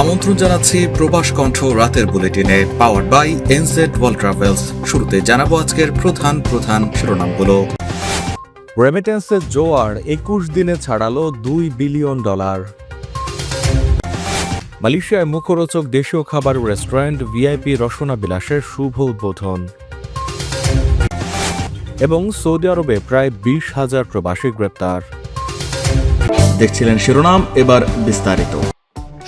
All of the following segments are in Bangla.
আমন্ত্রণ জানাচ্ছি প্রবাস কণ্ঠ রাতের বুলেটিনে power by NZ world travels শুরুতে জানাব আজকের প্রধান প্রধান শিরোনামগুলো। রেমিটেন্সের জোয়ার একুশ দিনে ছাড়ালো দুই বিলিয়ন ডলার। মালয়েশিয়ায় মুখরোচক দেশীয় খাবার রেস্টুরেন্ট ভিআইপি রসনা বিলাসের শুভ উদ্বোধন। এবং সৌদি আরবে প্রায় বিশ হাজার প্রবাসী গ্রেপ্তার। দেখছিলেন শিরোনাম এবার বিস্তারিত।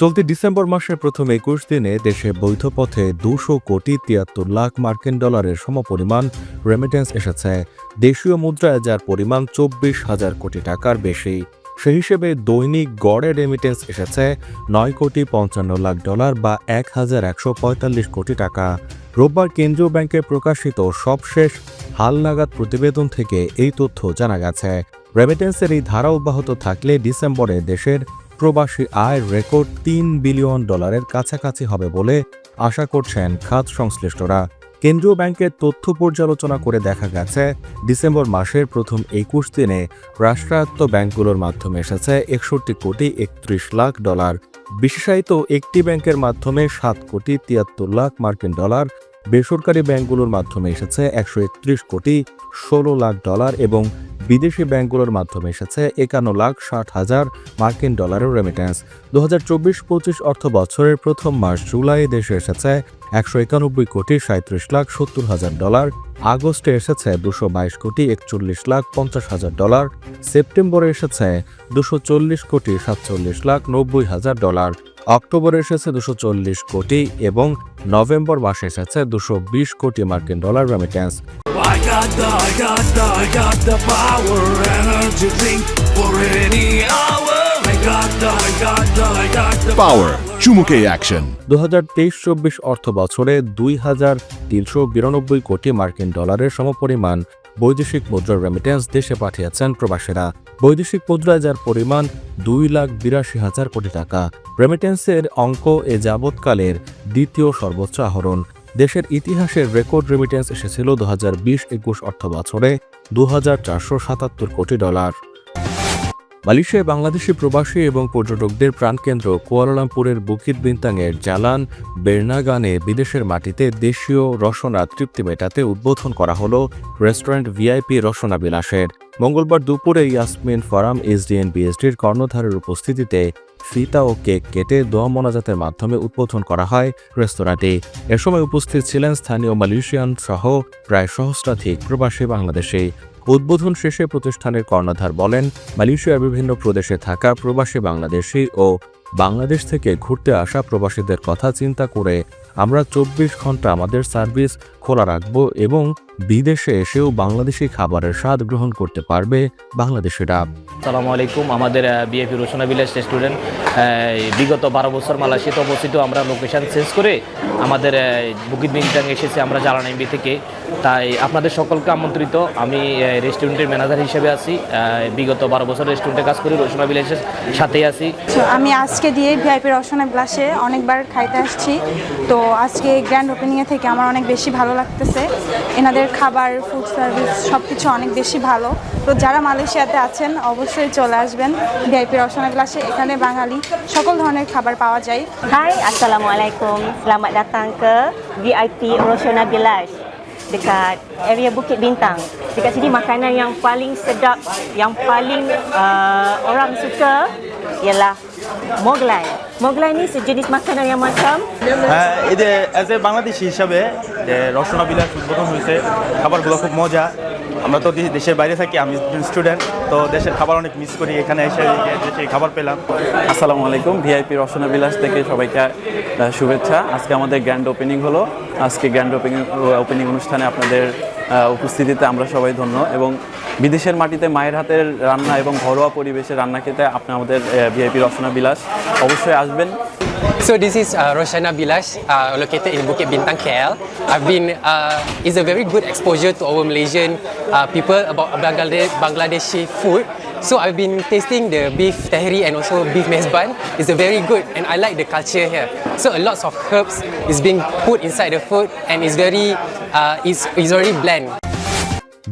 চলতি ডিসেম্বর মাসের প্রথম একুশ দিনে দেশে বৈধ পথে দুশো কোটি তিয়াত্তর লাখ মার্কিন ডলারের সমপরিমাণ রেমিটেন্স এসেছে। দেশীয় মুদ্রায় যার পরিমাণ চব্বিশ হাজার কোটি টাকার বেশি, সেই হিসেবে দৈনিক গড়ে রেমিটেন্স এসেছে নয় কোটি পঞ্চান্ন লাখ ডলার বা এক হাজার একশো পঁয়তাল্লিশ কোটি টাকা। রোববার কেন্দ্রীয় ব্যাংকে প্রকাশিত সবশেষ হালনাগাদ প্রতিবেদন থেকে এই তথ্য জানা গেছে। রেমিটেন্সের এই ধারা অব্যাহত থাকলে ডিসেম্বরে দেশের প্রবাসী আয় রেকর্ড তিন বিলিয়ন ডলারের কাছাকাছি হবে বলে আশা করছেন খাত সংশ্লিষ্টরা। কেন্দ্রীয় ব্যাংকের তথ্য পর্যালোচনা করে দেখা গেছে, ডিসেম্বর মাসের প্রথম একুশ দিনে রাষ্ট্রায়ত্ত ব্যাংকগুলোর মাধ্যমে এসেছে একষট্টি কোটি একত্রিশ লাখ ডলার। বিশেষায়িত একটি ব্যাংকের মাধ্যমে সাত কোটি তিয়াত্তর লাখ মার্কিন ডলার। বেসরকারি ব্যাংকগুলোর মাধ্যমে এসেছে একশো একত্রিশ কোটি ষোলো লাখ ডলার এবং বিদেশি ব্যাংকগুলোর মাধ্যমে এসেছে একান্ন লাখ ষাট হাজার মার্কিন ডলারের রেমিটেন্স দু হাজার চব্বিশ পঁচিশ অর্থ বছরের প্রথম মাস জুলাই দেশে এসেছে একশো একানব্বই কোটি সাঁত্রিশ লাখ সত্তর হাজার ডলার। আগস্টে এসেছে দুশো বাইশ কোটি একচল্লিশ লাখ পঞ্চাশ হাজার ডলার। সেপ্টেম্বরে এসেছে দুশো চল্লিশ কোটি সাতচল্লিশ লাখ নব্বই হাজার ডলার। অক্টোবরে এসেছে দুশো চল্লিশ কোটি এবং নভেম্বর মাসে এসেছে দুশো বিশ কোটি মার্কিন dollar remittance got the, I got the, I got the power energy drink for any hour. I got the, I got the, I got the Power চুমুকে অ্যাকশন দু হাজার তেইশ চব্বিশ অর্থ বছরে দুই হাজার তিনশো বিরানব্বই কোটি মার্কিন ডলারের সমপরিমাণ বৈদেশিক মুদ্রার রেমিটেন্স দেশে পাঠিয়েছেন প্রবাসীরা। বৈদেশিক মুদ্রায় যার পরিমাণ দুই লাখ বিরাশি হাজার কোটি টাকা। রেমিটেন্সের অঙ্ক এ যাবৎকালের দ্বিতীয় সর্বোচ্চ আহরণ। দেশের ইতিহাসের রেকর্ড রেমিটেন্স এসেছিল দু হাজার বিশ একুশ অর্থ বছরে দু হাজার চারশো সাতাত্তর কোটি ডলার। মালয়েশিয়ায় বাংলাদেশি প্রবাসী এবং পর্যটকদের প্রাণকেন্দ্র কুয়ালালামপুরের বুকিত বিন্তাংয়ের জালান বেরনাগানে বিদেশের মাটিতে দেশীয় রসনা তৃপ্তি মেটাতে উদ্বোধন করা হল রেস্টুরেন্ট ভিআইপি রসনা বিলাসের মঙ্গলবার দুপুরে ইয়াসমিন ফারাম, এসডিএন, বিএসডির কর্ণধারের উপস্থিতিতে ফিতা ও কেক কেটে দোয়া মোনাজাতের মাধ্যমে উদ্বোধন করা হয় রেস্তোরাঁটি। এ সময় উপস্থিত ছিলেন স্থানীয় মালয়েশিয়ান সহ প্রায় সহস্রাধিক প্রবাসী বাংলাদেশি। উদ্বোধন শেষে প্রতিষ্ঠানের কর্ণধার বলেন, মালয়েশিয়ার বিভিন্ন প্রদেশে থাকা প্রবাসী বাংলাদেশি ও বাংলাদেশ থেকে ঘুরতে আসা প্রবাসীদের কথা চিন্তা করে আমরা চব্বিশ ঘণ্টা আমাদের সার্ভিস খোলা রাখব এবং বিদেশে এসেও বাংলাদেশি খাবারের স্বাদ গ্রহণ করতে পারবে বাংলাদেশিরা। আসসালামু আলাইকুম আমাদের বিএপি রোশনা ভিলেজ রেস্টুরেন্ট বিগত বারো বছর মালয়েশিয়াতে অবস্থিত আমরা লোকেশন চেঞ্জ করে আমাদের বুকিত বিংটাং এসেছি আমরা জালানাইম্বি থেকে। তাই আপনাদের সকলকে আমন্ত্রিত আমি রেস্টুরেন্টের ম্যানেজার হিসেবে আছি বিগত বারো বছর রেস্টুরেন্টে কাজ করি রোশনা ভিলেজের সাথেই আছি। আমি আজকে দিয়ে ভিআইপি রসনা ব্লাসে অনেকবার খাইতে আসছি। তো আজকে গ্র্যান্ড ওপেনিংয়ে থেকে আমার অনেক বেশি ভালো লাগতেছে। এনাদের খাবার ফুড সার্ভিস সব কিছু অনেক বেশি ভালো তো যারা মালয়েশিয়াতে আছেন অবশ্যই চলে আসবেন ভিআইপি রসনা ব্লাসে এখানে বাঙালি সকল ধরনের খাবার পাওয়া যায় Hai, Assalamualaikum. Selamat datang ke VIP Roshona Village dekat area Bukit Bintang. Dekat sini makanan yang paling sedap, yang paling uh, orang suka ialah Moglai. Moglai ni sejenis makanan yang macam হ্যাঁ এই যে অ্যাজ এ বাংলাদেশি হিসাবে যে রসনা বিলাস উদ্বোধন হয়েছে, খাবারগুলো খুব মজা। আমরা তো দেশের বাইরে থাকি, আমি স্টুডেন্ট, তো দেশের খাবার অনেক মিস করি, এখানে এসে এই যে দেশে খাবার পেলাম। আসসালামু আলাইকুম, ভিআইপি রসনা বিলাস থেকে সবাইকে শুভেচ্ছা। আজকে আমাদের গ্র্যান্ড ওপেনিং হলো। আজকে গ্র্যান্ড ওপেনিং ওপেনিং অনুষ্ঠানে আপনাদের উপস্থিতিতে আমরা সবাই ধন্য। এবং বিদেশের মাটিতে মায়ের হাতের রান্না এবং ঘরোয়া পরিবেশে রান্না খেতে আপনি আমাদের ভিআইপি রসনা বিলাস অবশ্যই আসবেন। So this is uh, Roshana Bilash, uh, located in Bukit Bintang, KL. I've been, uh, it's a very good exposure to our Malaysian uh, people about Bangladesh, Bangladeshi food. So I've been tasting the beef tahiri and also beef mezban. It's a very good and I like the culture here. So a lots of herbs is being put inside the food and it's very, uh, it's, it's already bland.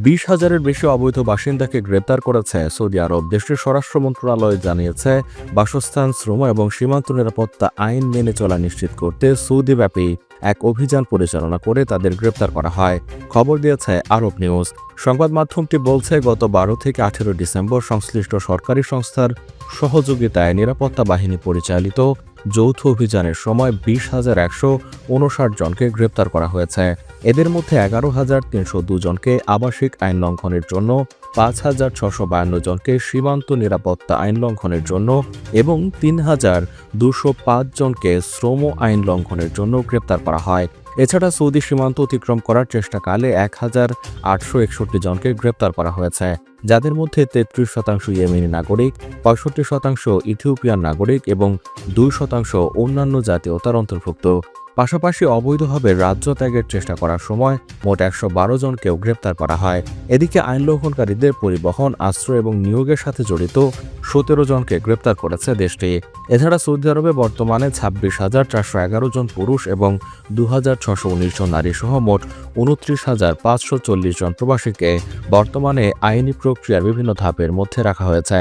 বিশ হাজারের বেশি অবৈধ বাসিন্দাকে গ্রেপ্তার করেছে সৌদি আরব। দেশটির স্বরাষ্ট্র মন্ত্রণালয় জানিয়েছে, বাসস্থান, শ্রম এবং সীমান্ত নিরাপত্তা আইন মেনে চলা নিশ্চিত করতে সৌদিব্যাপী এক অভিযান পরিচালনা করে তাদের গ্রেপ্তার করা হয়। খবর দিয়েছে আরব নিউজ। সংবাদ মাধ্যমটি বলছে, গত বারো থেকে আঠেরো ডিসেম্বর সংশ্লিষ্ট সরকারি সংস্থার সহযোগিতায় নিরাপত্তা বাহিনী পরিচালিত যৌথ অভিযানের সময় বিশ হাজার একশো উনষাট জনকে গ্রেপ্তার করা হয়েছে। এদের মধ্যে এগারো হাজার তিনশো দুজনকে আবাসিক আইন লঙ্ঘনের জন্য, পাঁচ হাজার ছশো বায়ান্ন জনকে সীমান্ত নিরাপত্তা আইন লঙ্ঘনের জন্য এবং তিন হাজার দুশো পাঁচ জনকে শ্রম আইন লঙ্ঘনের জন্য গ্রেপ্তার করা হয়। এছাড়া সৌদি সীমান্ত অতিক্রম করার চেষ্টাকালে এক হাজার আটশো একষট্টি জনকে গ্রেপ্তার করা হয়েছে, যাদের মধ্যে তেত্রিশ শতাংশ ইয়েমেনি নাগরিক, পঁয়ষট্টি শতাংশ ইথিওপিয়ান নাগরিক এবং দুই শতাংশ অন্যান্য জাতীয়তার অন্তর্ভুক্ত। পাশাপাশি অবৈধভাবে রাজ্য ত্যাগের চেষ্টা করার সময় মোট একশো বারো জনকেও গ্রেপ্তার করা হয়। এদিকে আইন লঙ্ঘনকারীদের পরিবহন, আশ্রয় এবং নিয়োগের সাথে জড়িত সতেরো জনকে গ্রেপ্তার করেছে দেশটি। এছাড়া সৌদি আরবে বর্তমানে ছাব্বিশ হাজার চারশো এগারো জন পুরুষ এবং দু হাজার ছশো উনিশ জন নারী সহ মোট উনত্রিশ হাজার পাঁচশো চল্লিশ জন প্রবাসীকে বর্তমানে আইনি প্রক্রিয়ার বিভিন্ন ধাপের মধ্যে রাখা হয়েছে।